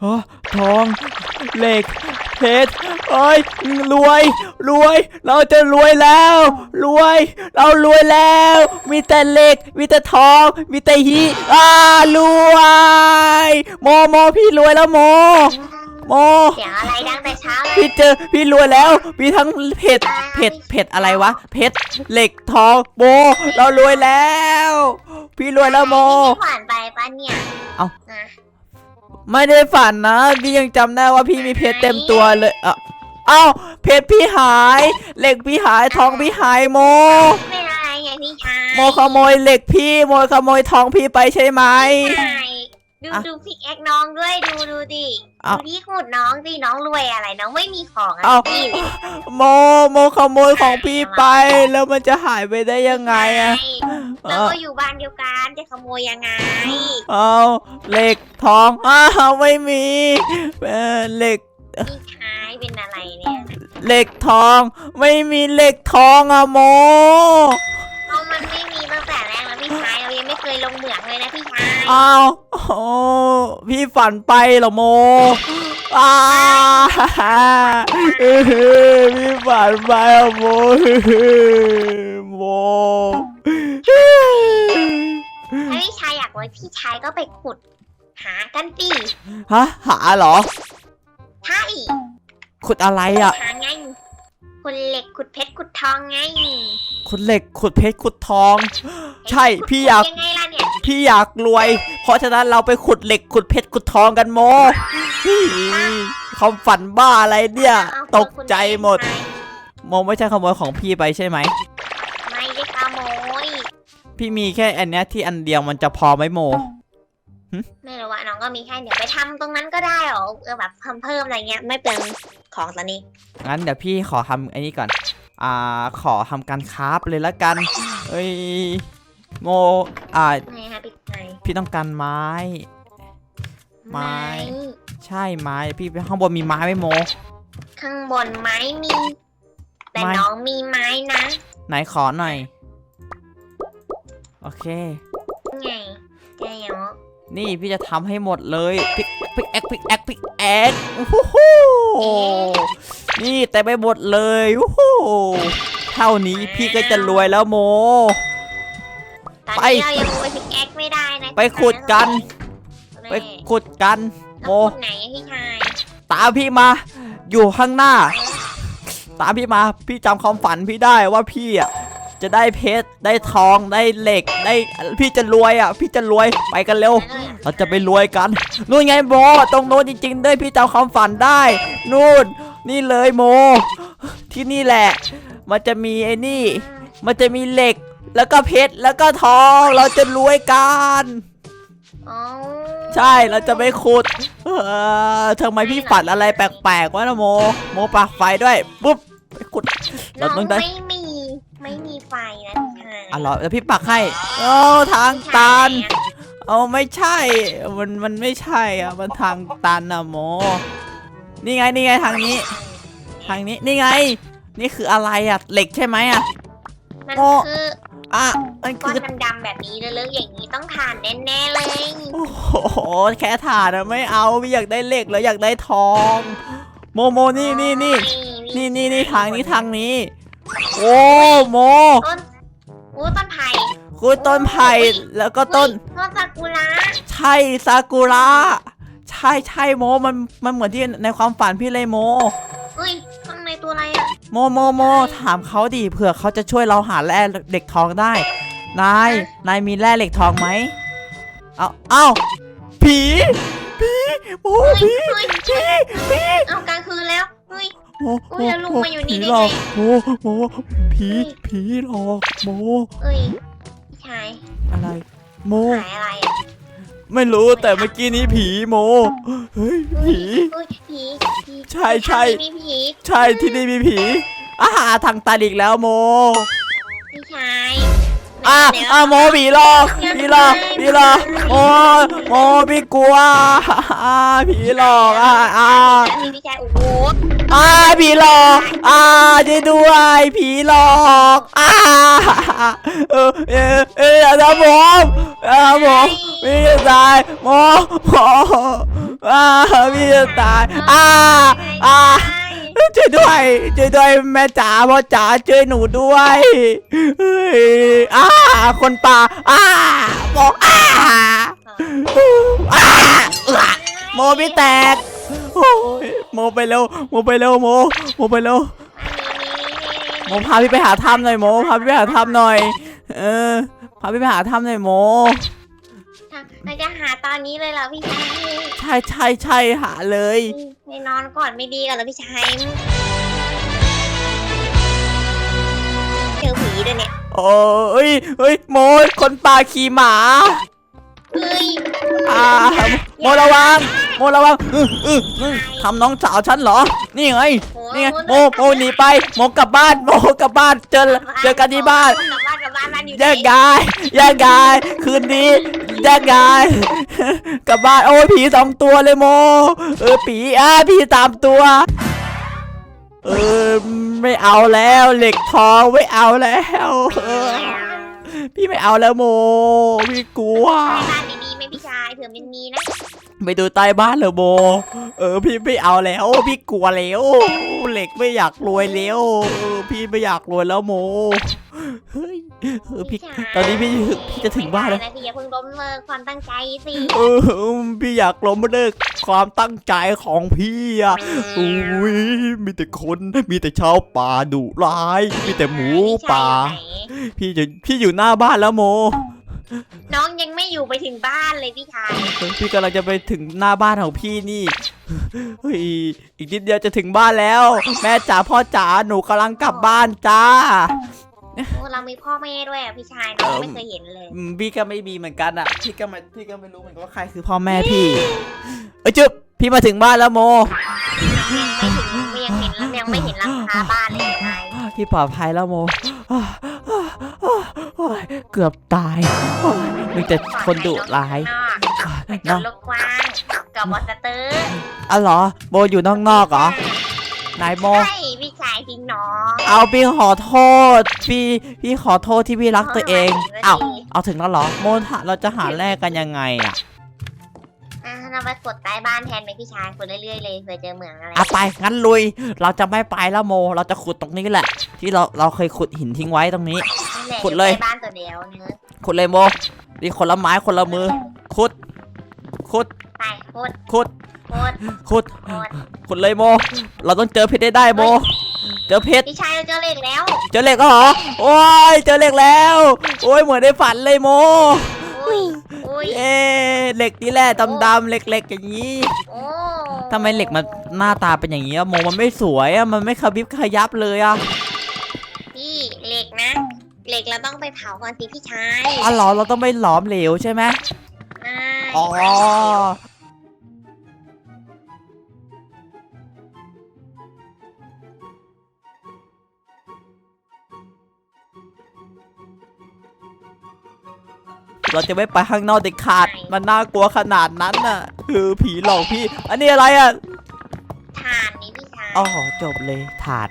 เอ้อทองเหล็กเพชรเอ้ยรวย รวย เราจะรวยแล้ว รวย เรารวยแล้ว มีแต่เหล็ก มีแต่ทอง มีแต่ฮีอ่ารวย โมโมพี่รวยแล้วโม โม เสียงอะไรดังแต่เช้าเลยพี่เจอพี่รวยแล้ว มีทั้งเพชรเพชรเพชรอะไรวะ เพชร เหล็ก ทอง โม เรารวยแล้ว พี่รวยแล้วโมพี่ขวัญไปปะเนี่ยเอ้า นะไม่ได้ฝันนะ พี่ยังจำได้ว่าพี่มีเพชรเต็มตัวเลยเอ้าเอ้าเพชรพี่หายเหล็กพี่หายทองพี่หายโมเป็นอะไรไงพี่ชายโมขโมยเหล็กพี่โมขโมยทองพี่ไปใช่ไหมใช่ ดูอะดูพี่แอกน้องด้วยดูดูดิเอ้าดูที่ขุดน้องดิน้องรวยอะไรน้องไม่มีของอะเอ้าพี่เนี่ยโมโมขโมยของพี่ไปแล้วมันจะหายไปได้ยังไงอะใช่เราก็อยู่บ้านเดียวกันจะขโมยยังไงเอาเหล็กทองอ้าวไม่มีเอ่อเหล็กพี่ชายเป็นอะไรเนี่ยเหล็กทอง ไม่มีเหล็กทองอะโม ไม่เคยลงเหมืองเลยนะพี่ชายอ้าวโอ้พี่ฝันไปเหรอโมอ้าเออพี่ฝันไปอะโมโมถ้าพี่ชายอยากรวยพี่ชายก็ไปขุด หากันดิฮะหาเหรอใช่ขุดอะไรอะหาไง ขุดเหล็กขุดเพชรขุดทองไงขุดเหล็กขุดเพชรขุดทอง ใช่พี่อยากยังไงล่ะเนี่ยพี่อยากรวย เพราะฉะนั้นเราไปขุดเหล็กขุดเพชรขุดทองกันโมความฝันบ้าอะไรเนี่ยเอาตกใจหมดคุณโมไม่ใช่ขโมยของพี่ไปใช่ไหมไม่ได้ขโมยพี่มีแค่อันเนี้ยที่อันเดียวมันจะพอไหมโม ไม่รู้ว่าน้องก็มีแค่เดี๋ยวไปทำตรงนั้นก็ได้หรอเออแบบเพิ่มเพิ่มอะไรเงี้ยไม่เปลืองของตอนนี้งั้นเดี๋ยวพี่ขอทำอันนี้ก่อน อ่าขอทำการคราฟเลยละกันเอ้ยโมอ่าไงฮะพี่ไงพี่ต้องการไม้ ไม้ไม้ใช่ไม้พี่ข้างบนมีไม้ไหมโม ข้างบนไม้มี แต่ไม้น้องมีไม้นะ ไหนขอหน่อย โอเคไงเจ๊ยังวะ นี่พี่จะทำให้หมดเลยพิกพิกแอคพิกแอคพิกแอคโอ้โหนี่แต่ไปหมดเลยโอ้โหเท่านี้พี่ก็จะรวยแล้วโมตอนไปนี้เรายังรวยพิกแอคไม่ได้นะไปขุดกันแม่ไปขุดกันแล้วโมขุดไหนอะพี่ชายตามพี่มา อยู่ข้างหน้า ตามพี่มา พี่จำความฝันพี่ได้ว่าพี่อะ จะได้เพชรได้ทองได้เหล็กได้พี่จะรวยอะ พี่จะรวยไปกันเร็ว เราจะไปรวยกันนู่นไงโมตรงโน้นจริง ๆ ด้วยพี่จำความฝันได้ นู่น นี่เลยโม ที่นี่แหละ มันจะมีไอ้นี่ มันจะมีเหล็ก แล้วก็เพชรแล้วก็ทองเราจะรวยกันอ๋อใช่เราจะไปขุด เออทำไมพี่ฝันอะไรแปลกๆวะนะโม โมปากไฟด้วยปุ๊บไปขุดเราน้องต้องได้ ไม่มีไม่มีไฟนะพี่ชายอะเหรอแล้วพี่ปักให้โอ้ทางตัน เอาไม่ใช่ มันมันไม่ใช่อะ มันทางตันอะโม นี่ไงนี่ไงทางนี้ ทางนี้นี่ไง นี่คืออะไรอะเหล็กใช่ไหมอะมันโอ้ คืออะมันก้อคือนดำๆแบบนี้เลยๆอย่างนี้ต้องทานแน่ๆเลย โอ้โหแค่ถาดอะไม่เอาพี่อยากได้เหล็กแล้วอยากได้ทอง โมโมนี่นี่นี่นี่นี่นี่ทางนี้ทางนี้ โอ้โมต้นโอ้ต้นไผ่คือต้นไผ่แล้วก็ต้นต้นซากุระใช่ซากุระใช่ใช่โมมันมันเหมือนที่ในความฝันพี่เลยโมเฮ้ยข้างในตัวอะไรอะโมโมโมถามเขาดิเผื่อเขาจะช่วยเราหาแร่เหล็กทองได้ นายนายมีแร่เหล็กทองไหมเอาเอ้าผีผีโมเฮ้ยผีเฮ้ยผีผีเอากลางคืนแล้ว เฮ้ยโมอุ๊ยแล้วลุงมาอยู่นี่ผีได้หลอกไงโมโมผีผีหลอกโมเอ้ยพี่ชายอะไร โม หายอะไรอะไม่รู้แต่เมื่อกี้นี้ผีโม เฮ้ยผีเฮ้ยผีผีใช่ใช่ทำไมมีผีใช่ที่นี่มีผีอาหาทางตันอีกแล้วโม พี่ชาย อะอะโมผีหลอกผีหลอกผีหลอกโมโมพี่กลัวอ่าผีหลอกอะอ่าแล้วมีพี่ชายโอ้โหอ่าผีหลอกอ่าช่วยด้วยผีหลอกอ่าเออเออเอออย่าทำผมอย่าทำผมพี่จะตายโมโมอ่าพี่จะตายอ่าอ่า ช่วยด้วยช่วยด้วยแม่จ๋าพ่อจ๋าช่วยหนูด้วยเฮ้ยอ่าคนป่าอ่าโมอ่าอ่าอาโมพี่แตกโอ้ยโมไปเร็วโมไปเร็วโมโมไปเร็วโมพาพี่ไปหาถ้ำหน่อยโมพาพี่ไปหาถ้ำหน่อย เออพาพี่ไปหาถ้ำหน่อยโม เราจะหาตอนนี้เลยเหรอพี่ชายใช่ใช่ใช่หาเลย ไปนอนก่อนไม่ดีกันเหรอพี่ชายเจอผีด้วยเนี่ย โอ้เอ้ยเฮ้ยโมคนป่าขี่หมา เฮ้ยอ่าโมระวังโมระวังอื้ออื้ออื้อทำน้องสาวฉันเหรอ นี่ไง นี่ไงโมโมหนีไปโมกลับบ้านโมกลับบ้านเจอเจอกันที่บ้าน กลับบ้านกลับบ้านบ้านอยู่ไหแยนกย้ายแยกย้ายคืนนี้แยกย้าย กลับบ้านโอ้ยผีสองตัวเลยโม เออผีอะผีสามตัว เออไม่เอาแล้วเหล็กทองไม่เอาแล้วเออ พี่ไม่เอาแล้วโมพี่กลัว บ้านดีๆไหมพี่ชายเผื่อมันมีนะ ไปดูใต้บ้านเลยโมเออพี่ไม่เอาแล้ว พี่กลัวแล้ว เหล็กไม่อยากรวยแล้วเออพี่ไม่อยากรวยแล้วโม เฮ้ยเออพี่ ตอนนี้พี่พี่จะถึงบ้านแล้วไม่ได้นะพี่อย่าเพิ่งล้มเลิกความตั้งใจสิเออพี่อยากล้มเลิกความตั้งใจของพี่อะอุ้ยมีแต่คนมีแต่ชาวป่าดุร้าย มีแต่หมูป่า พี่จะพี่อยู่หน้าบ้านแล้วโม น้องยังไม่อยู่ไปถึงบ้านเลยพี่ชายเออพี่กำลังจะไปถึงหน้าบ้านของพี่นี่เฮ้ยอีกนิดเดียวจะถึงบ้านแล้ว แม่จ๋าพ่อจ๋าหนูกำลังกลับบ้านจ้าโอ้เรามีพ่อแม่ด้วยอะพี่ชายน้องไม่เคยเห็นเลยอืมพี่ก็ไม่มีเหมือนกันอะพี่ก็ไม่พี่ก็ไม่รู้เหมือนกันว่าใครคือพ่อแม่พี่เอ้ยจุ๊บพี่มาถึงบ้านแล้วโมยังไม่ถึงยังเห็นแล้วยังไม่เห็นหลังคาบ้านเลยพี่ชายพี่ปลอดภัยแล้วโม อ้าวอ้าวอ้าวอ้าวเกือบตายโอ้ยมีแต่คนดุร้ายนอกลูกกว้างกับวอสเตอร์อ๋อเหรอโมอยู่นอกนอกๆเหรอนายโมใช่พี่ชายทิ้งน้องเอาพี่ขอโทษ พี่พี่ขอโทษที่พี่รักตัวเองเอาเอาถึงแล้วเหรอโมหาเราจะหาแลกกันยังไงอะ อะเราไปกดใต้บ้านแทนไหมพี่ชายกดเรื่อยๆเลยเผื่อเจอเหมืองอะไรเอาไปงั้นลุย เราจะไม่ไปแล้วโม เราจะขุดตรงนี้แหละ ที่เราเราเคยขุดหินทิ้งไว้ตรงนี้ขุดเลยใต้บ้านตัวเดียวเนื้อขุดเลยโมนี่คนละไม้คนละมือ ขุด ขุด ไปโคตรขุดโคตรขุดโคตรขุดเลยโม เราต้องเจอเพชรได้ได้โม เจอเพชร พี่ชายเราเจอเหล็กแล้ว เจอเหล็กแล้วเหรอ โอ้ย เจอเหล็กแล้ว โอ้ย เหมือนในฝันเลยโมอุ้ ยอุ้ยเอ๊ะเหล็กนี่แหละดำๆเหล็กๆอย่างนี้โอ้ทำไมเหล็กมันหน้าตาเป็นอย่างนี้อะโมมันไม่สวยอะมันไม่ขบิบขยับเลยอะพี่เหล็กนะ เหล็กเราต้องไปเผาก่อนสิพี่ชายอ๋อเหรอเราต้องไปหลอมเหลวใช่ไหมใช่อ๋อ เราจะไม่ไปข้างนอกเด็ดขาด มันน่ากลัวขนาดนั้นน่ะ คือผีหลอกพี่ อันนี้อะไรอะฐานนี้พี่ชายอ๋อจบเลยฐาน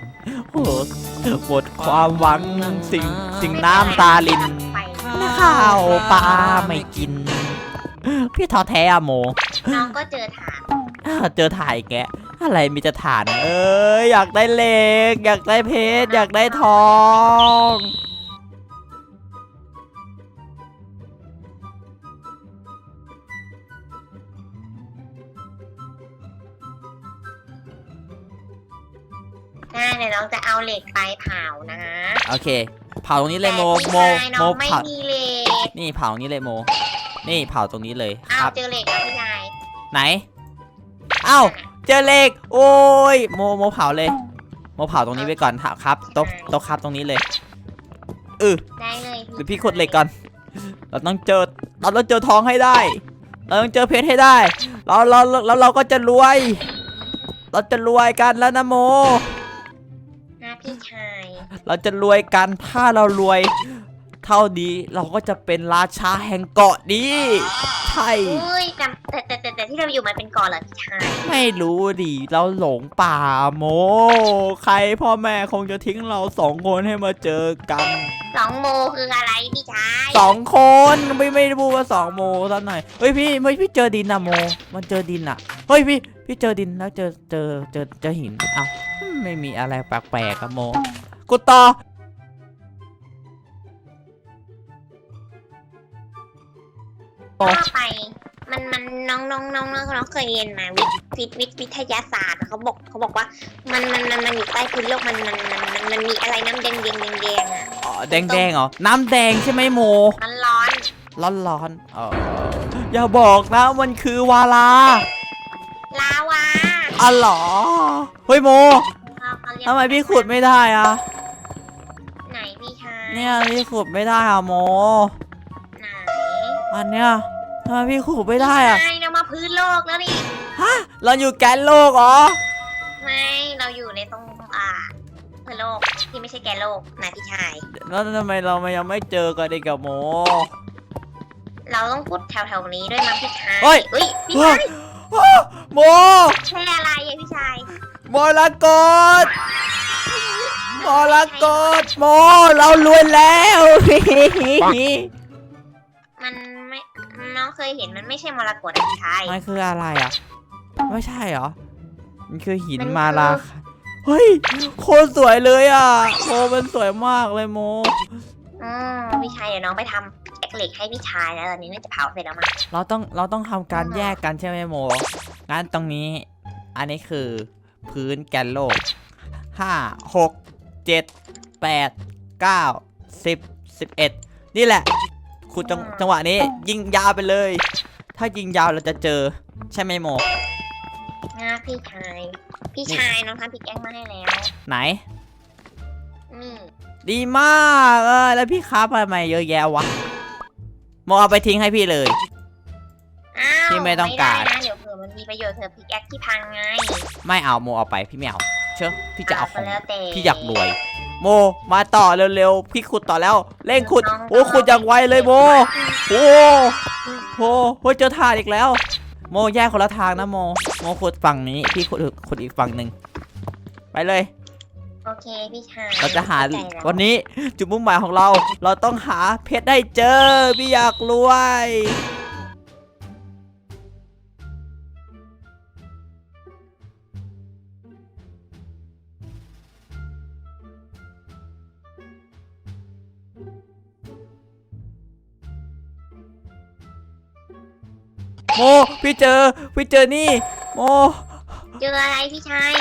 โอ้โหหมดความหวังสิ่งสิ่งน้ำตาลินไปข้าวปลาไม่กิน พี่ท้อแท้อะโมน้องก็เจอฐานอ้าวเจอถ่ายแกะอะไรมีจะฐาน เอ้ยอยากได้เหล็ก อยากได้เพชร อยากได้ทอง ได้เดี๋ยวน้องจะเอาเหล็กไปเผานะโอเค เผาตรงนี้เลยโมแต่โมพี่ชายโมน้องไม่เผามีเหล็กนี่เผาตรงนี้เลยโม นี่เผาตรงนี้เลยคเอารับ เจอเหล็กแล้วพี่ชายไหนเอ้าเจอเหล็กโอ้ยโมโมเผาเลย โมเผาตรงนี้ไปก่อนถาครับโต๊ะโต๊ะครับตรงนี้เลยเออ ได้เลยเดี๋ยวพี่ขุดเหล็กก่อน เราต้องเจอ เราต้องเจอทองให้ได้ เราต้องเจอเพชรให้ได้ เราเราแล้วเราก็จะรวย เราจะรวยกันแล้วนะโมนะ พี่ชาย เราจะรวยกันถ้าเรารวย เท่านี้เราก็จะเป็นราชาแห่งเกาะนี้ใช่ อุ้ยแต่แต่แต่แต่แต่ที่เราอยู่มันเป็นก่อนเหรอพี่ชายไม่รู้ดิเราหลงป่าโม ใครพ่อแม่คงจะทิ้งเราสองคนให้มาเจอกันสองโมคืออะไรพี่ชายสองคนไม่ไม่ได้พูดว่าสองโมซะหน่อยเฮ้ยพี่ไม่พี่เจอดินอะโม มันเจอดินอะเฮ้ยพี่พี่เจอดินแล้วเจอเจอเจอเจอหินเอ้าไม่มีอะไรแปลกๆอะโมกูต่อ ว่าไป มันมันน้องน้องน้องน้องน้องเคยเรียนมาวิทย์วิทย์วิทย์วิทยาศาสตร์เขาบอกเขาบอกว่ามันมันมันมันอยู่ใต้พื้นโลกมันมันมันมันมันมีอะไรน้ำแดงแดงแดงแดงอะอ๋อแดงแดงๆเหรอ น้ำแดงใช่ไหมโม มันร้อนร้อนร้อนๆเอออย่าบอกนะมันคือวาลาลาวาอ๋อเหรอ เฮ้ยโมเขาเขาเรียกทำไมพี่ขุดไม่ได้อะไหนพี่ชายเนี่ยพี่ขุดไม่ได้อะโม ไหน อันเนี้ย ทำไมพี่ขุดไม่ได้อะใช่เรามาพื้นโลกแล้วนี่ฮะเราอยู่แกนโลกเหรอไม่เราอยู่ในตรงอ่าพื้นโลกที่ไม่ใช่แกนโลกนะพี่ชายแล้วทำไมเรายังไม่เจอกันอีกกับโมเราต้องพูดแถวๆนี้ด้วยมั้งพี่ชายเฮ้ยอุ้ยพี่เฮ้ชายยอ้าวโมใช่อะไรอะพี่ชายโมละกดโมละกดโมเรารวยแล้ว ยเห็นมันไม่ใช่มรกตอะพี่ชาย มันคืออะไรอะ ไม่ใช่เหรอ มันคือหินมันคือ มาลาค่ะเฮ้ย โคตรสวยเลยอะโมมันสวยมากเลยโม อืมพี่ชายเดี๋ยวน้องไปทำแอกเหล็กให้พี่ชายแล้วตอนนี้น่าจะเผาเสร็จแล้วมั้งเราต้องเราต้องทำการอ่าแยกกันใช่ไหมโมงั้นตรงนี้ อันนี้คือพื้นแกนโลกห้าหกเจ็ดแปดเก้าสิบสิบเอ็ดนี่แหละ คุณจังจังหวะนี้ ยิงยาวไปเลย ถ้ายิงยาวเราจะเจอ ใช่ไหมโมนะพี่ชาย พี่ชายน้องทำพริกแกงมาให้แล้วไหน นี่ดีมากเออแล้วพี่ค้าไปทำไมเยอะแยะวะโมเอาไปทิ้งให้พี่เลย อ้าวพี่ไม่ต้องการไม่ได้นะเดี๋ยวเผื่อมันมีประโยชน์เผื่อพริกแกงที่พังไงไม่เอาโมเอาไปพี่ไม่เอาเชื่อพี่จะเอาขก็องแล้วแต่พี่อยากรวย โมมาต่อเร็วๆพี่ขุดต่อแล้วเร่งขุดน้องโอ้ขุดอย่างไวเลยโมโอ้โหโอ้ยเจอทานอีกแล้ว โมแยกคนละทางนะโมโมขุดฝั่งนี้พี่ขุดขุดอีกฝั่งหนึ่งไปเลยโอเคพี่ชายเราจะหาเข้ใจแล้ววันนี้จุดมุ่งหมายของเรา เราต้องหาเพชรได้เจอพี่อยากรวย โมพี่เจอ พี่เจอนี่ โม เจออะไรพี่ชาย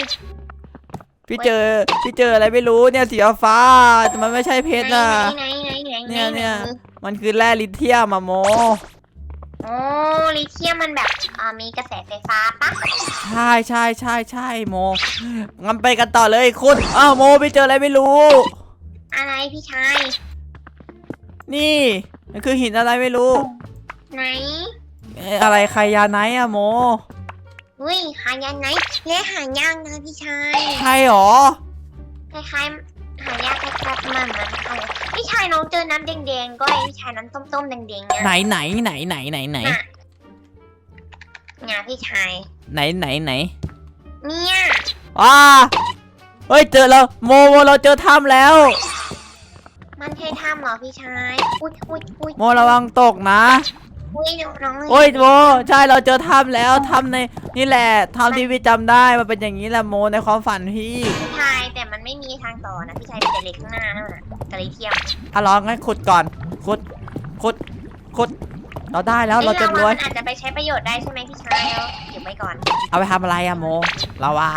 พี่เจอ พี่เจออะไรไม่รู้เนี่ยสีฟ้าแต่มันไม่ใช่เพชรไหนนะไหนไหนไหนไหนเนี่ยเนี่ยไหมันคือแร่ลิเธียมอะโม โอ้ลิเธียมมันแบบอ่ามีกระแสไฟฟ้าปะใช่ใช่ใช่ใช่โมงั้นไปกันต่อเลยคุณอ้าวโมไปเจออะไรไม่รู้ อะไรพี่ชาย นี่ มันคือหินอะไรไม่รู้ ไหนเอ๊ะอะไรใครยาไนท์อะโมอุ้ยหายากไหนเละหายากนะพี่ชายใช่หรอคล้ายๆหายากคล้ายๆมันเหมือนอะไรพี่ชายน้องเจอน้ำแดงๆก็ไอพี่ชายน้ำส้มๆแดงๆเนี่ยไหนไหนไหนไหนไหนไหนน่ะงาพี่ชายไหนไหนไหนเนี่ยอ่าเฮ้ยเจอแล้วโมโมเราเจอถ้ำแล้ว มันใช่ถ้ำเหรอพี่ชายอุ้ยอุ้ยอุ้ยโมระวังตกนะ อุ้ยน้องโอ้ยโมใช่เราเจอถ้ำแล้วถ้ำในนี่แหละถ้ำที่พี่จำได้มันเป็นอย่างนี้แหละโมในความฝันพี่พี่ชายแต่มันไม่มีทางต่อนะพี่ชายมีแต่เหล็กข้างหน้านั่นน่ะกระลิเทียมอะลองงั้นขุดก่อนขุดขุดขุด เราได้แล้วเราจะรวย มันอาจจะไปใช้ประโยชน์ได้ใช่ไหมพี่ชายแล้วเก็บไว้ก่อนเอาไปทำอะไรอะโมลาวา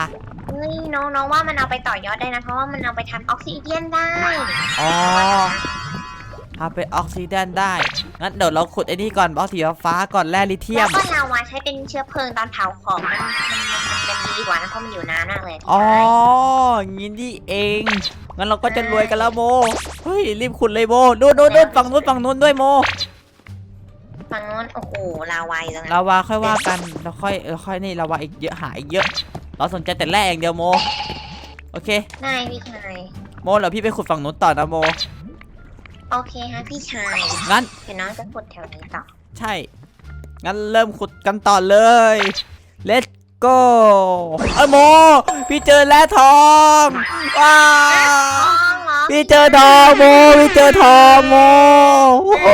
เฮ้ยน้องน้องว่ามันเอาไปต่อยอดได้นะเพราะว่ามันเอาไปทำออกซิเดียนได้อ๋อ ทำเป็นออกซิเดนได้ งั้นเดี๋ยวเราขุดไอ้นี่ก่อนบล็อกสีฟ้าก่อนแร่ลิเธียแล้วม ก็ลาวาใช้เป็นเชื้อเพลิงตอนเผาของมันมันมันมันดีกว่านะเพราะมันอยู่นานมากเลยอ๋องี้นี่เอง งั้นเราก็จะรวยกันแล้วโม เฮ้ย รีบขุดเลยโมดูดูดูฝั่งนู้นฝั่งนู้นด้วยโม ฝั่งโน้นโอ้โหลาวาอยู่ตรงนั้น ลาวาค่อยว่ากันเราค่อยเราค่อยนี่ลาวาอีกเยอะหาอีกเยอะ เราสนใจแต่แร่อย่างเดียวโม โอเคได้พี่ชายโมเดี๋ยวพี่ไปขุดฝั่งนู้นต่อนะโม โอเคฮะพี่ชายงั้นเดี๋ยวน้องจะขุดแถวนี้ต่อใช่ งั้นเริ่มขุดกันต่อเลย let's go เอยโม พี่เจอแร่ทองว้าทองเหรอพี่เจอทองโมพี่เจอทองโมโอ้โห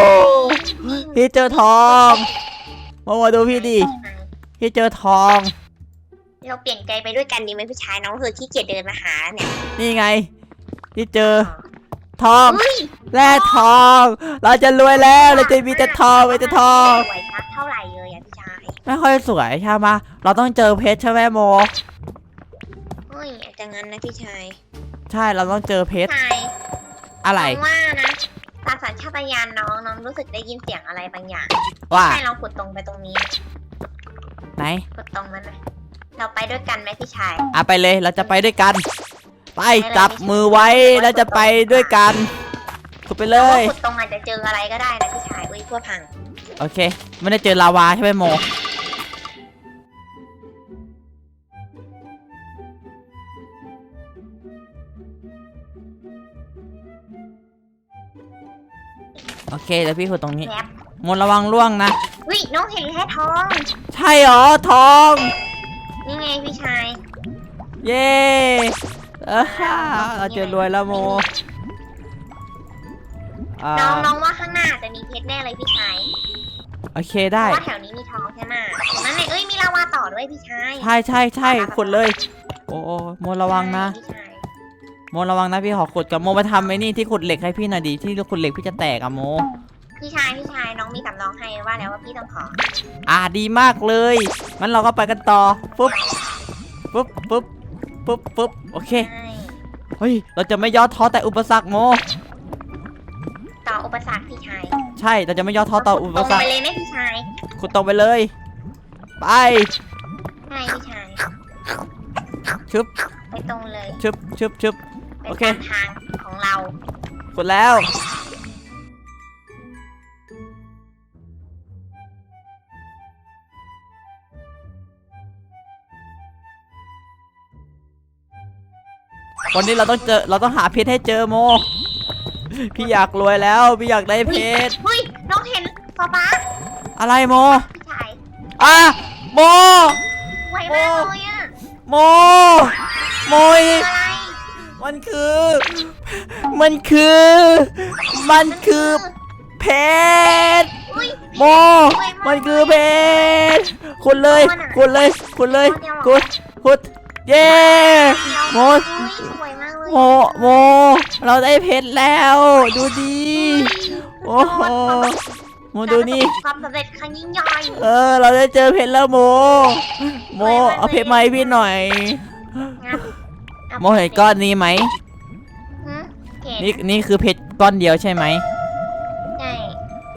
พี่เจอทองโมมาดูพี่ดิพี่เจอทอง เราเปลี่ยนใจไปด้วยกันดีไหมพี่ชายน้องคือขี้เกียจเดินมาหาเนี่ย นี่ไง พี่เจอ ทองเฮ้ยแร่ทอง เราจะรวยแล้วเราจะมีแต่ทองมีแต่ทอง สวยครับเท่าไหร่เลยอะพี่ชายไม่ค่อยสวยใช่ไหมเราต้องเจอเพชรใช่ไหมโม เฮ้ยอาจจะงั้นนะพี่ชายใช่เราต้องเจอเพชรพี่ชายอะไรน้องว่านะตามสัญชาตญาณน้องน้องรู้สึกได้ยินเสียงอะไรบางอย่างว่าใช่เราขุดตรงไปตรงนี้ไหนขุดตรงนั้นนะเราไปด้วยกันไหมพี่ชายอะไปเลยเราจะไปด้วยกัน ไปจับมือไว้แล้วจะไปด้วยกันขุดไปเลยขุดตรงอาจจะเจออะไรก็ได้นะพี่ชายอุ้ยพวกพัง โอเค ไม่ได้เจอลาวาใช่ไหมโม โอเคเดี๋ยวพี่ขุดตรงนี้แคปโมระวังล่วงนะอุ้ยน้องเห็นแค่ทอง ใช่เหรอทอง นี่ไงพี่ชาย เย้ เออเราจะรวยแล้วโมอ่าน้องน้องว่าข้างหน้าจะมีเพชรแน่เลยพี่ชายโอเคเพได้ราะว่าแถวนี้มีทองใช่ไหมตรงนั้นเลยเอ้ยมีลาวาต่อด้วยพี่ชายใช่ใช่ใช่ขุดเลย โอ้โอ้โมระวังนะพี่ชายโมระวังนะพี่ขอขุดกับโมไปทำไอ้นี่ที่ขุดเหล็กให้พี่หน่อยดีที่ขุดเหล็กพี่จะแตกอะโมพี่ชายพี่ชายน้องมีสำรองให้ว่าแล้วว่าพี่ต้องขอ อ่าดีมากเลยงั้นเราก็ไปกันต่อปุ๊บปุ๊บปุ๊บ ปุ๊บปุ๊บโอเคใช่เฮ้ย เราจะไม่ย่อท้อแต่อุปสรรคโม ต่ออุปสรรคพี่ชายใช่ เราจะไม่ย่อท้อต่ออุตปรงสรรไปคเลยไหมพี่ชายขุดตรงไปเลย ไป ใช่พี่ชายชึบ ไปตรงเลยชึบชึบชึบ ไปโอเค ตามทางของเราขุดแล้ว วันนี้เราต้องเจอเราต้องหาเพชรให้เจอโม พี่อยากรวยแล้ว พี่อยากได้เพชรเฮ้ยน้องเห็นฟ้าฟ้าอะไรโมพี่ชายอะโม ไวมากเลยอะโม โมยอะไรมันคือ มันคือ มันคือเพชรอุ้ยโม มันคือเพชรคุณเลยคุณเลยคุณเลยคุณคุณ เย้โมอุ้ยสวยมากเลยโมโม เราได้เพชรแล้ว ดูดีโอ้โหโมดูนี่ความสำเร็จครั้งยิ่งใหญ่เออ เราได้เจอเพชรแล้วโม โมเอาเพชรมาให้พี่หน่อยงั้นอาโมเห็นก้อนนี้ไหมหืมเห็นนี่นี่คือเพชรก้อนเดียวใช่ไหมใช่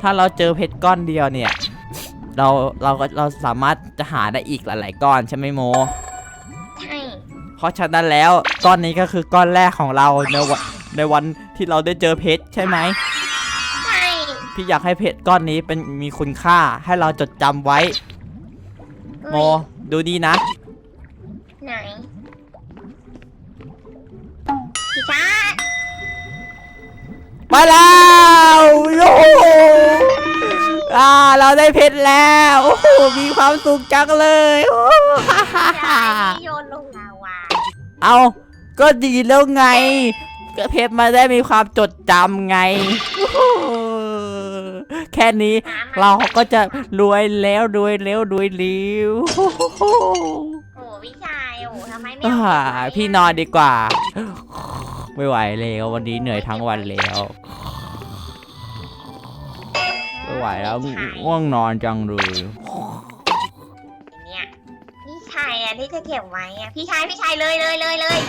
ถ้าเราเจอเพชรก้อนเดียวเนี่ย เราเราก็เราสามารถจะหาได้อีกหลาย ๆ ก้อนใช่ไหมโมใช่เพ ราะฉะนั้นแล้วก้อนนี้ก็คือก้อนแรกของเราในวันในวันที่เราได้เจอเพชรใช่ไหมใช่พี่อยากให้เพชรก้อนนี้เป็นมีคุณค่าให้เราจดจำไว้ โมอุ้ยดูดีนะ ไหนพี่ชายมาแล้วโอ้โหอ่าเราได้เพชรแล้ว โอ้โหมีความสุขจังเลยโอ้โหฮ่าฮ่าพี่ฮ่าชายที่โยนลงลาวา เอาก็ดีแล้วไง ก็เพชรมาได้มีความจดจำไงโอ้โหแค่นี้น้ำมันเราก็จะรวยแล้วรวยแล้วรวยเร็วโอ้โหโอ้พี่ชายโอ้ทำไมไม่อ่าเอาไปพี่นอนดีกว่า ไม่ไหวแล้ววันนี้เหนื่อยทั้งวันแล้วไม่ไหวแล้วพี่ชายง่วงนอนจังเลย ที่จะเก็บไว้อะพี่ชายพี่ชายเลยเลยเลยเลย